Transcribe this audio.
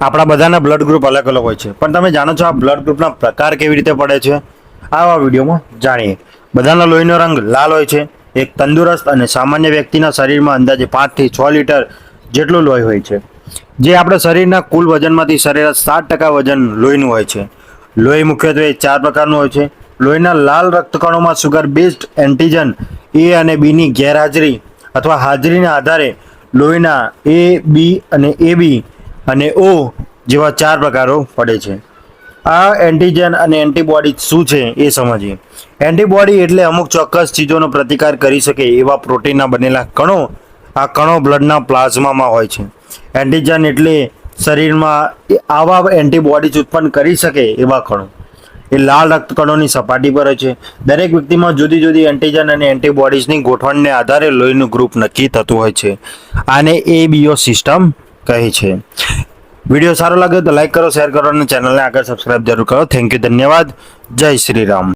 આપણા બધાના blood group અલગ અલગ હોય છે. પણ તમે જાણો છો આ બ્લડ ગ્રુપના પ્રકાર કેવી રીતે પડે છે? આવા વિડીયોમાં જાણીએ. બધાના લોહીનો રંગ લાલ હોય છે. એક તંદુરસ્ત અને સામાન્ય વ્યક્તિના શરીરમાં અંદાજે પાંચથી છ લીટર જેટલું લોહી હોય છે. જે આપણા શરીરના કુલ વજનમાંથી સરેરાશ સાત ટકા વજન લોહીનું હોય છે. લોહી મુખ્યત્વે ચાર પ્રકારનું હોય છે. લોહીના લાલ રક્તકણોમાં સુગર બેઝડ એન્ટીજન એ અને બીની ગેરહાજરી અથવા હાજરીના આધારે લોહીના એ બી અને એ બી અને ઓ જેવા ચાર પ્રકારો પડે છે. આ એન્ટીજન અને એન્ટીબોડી શું છે એ સમજીએ. એન્ટીબોડી એટલે અમુક ચોક્કસ ચીજોનો પ્રતિકાર કરી શકે એવા પ્રોટીનના બનેલા કણો, આ કણો બ્લડના પ્લાઝમામાં હોય છે. એન્ટીજન એટલે શરીરમાં આવા એન્ટીબોડીઝ ઉત્પન્ન કરી શકે એવા કણો. એ લાલ રક્તકણોની સપાટી પર હોય છે. દરેક વ્યક્તિમાં જુદી જુદી એન્ટીજન અને એન્ટીબોડીઝની ગોઠવણને આધારે લોહીનું ગ્રુપ નક્કી થતું હોય છે. આને એ બીઓ સિસ્ટમ કહે છે. વીડિયો સારો લાગ્યો તો લાઈક કરો, શેર કરો અને ચેનલને આગળ સબસ્ક્રાઇબ જરૂર કરો. થેન્ક યુ ધન્યવાદ. જય શ્રી રામ.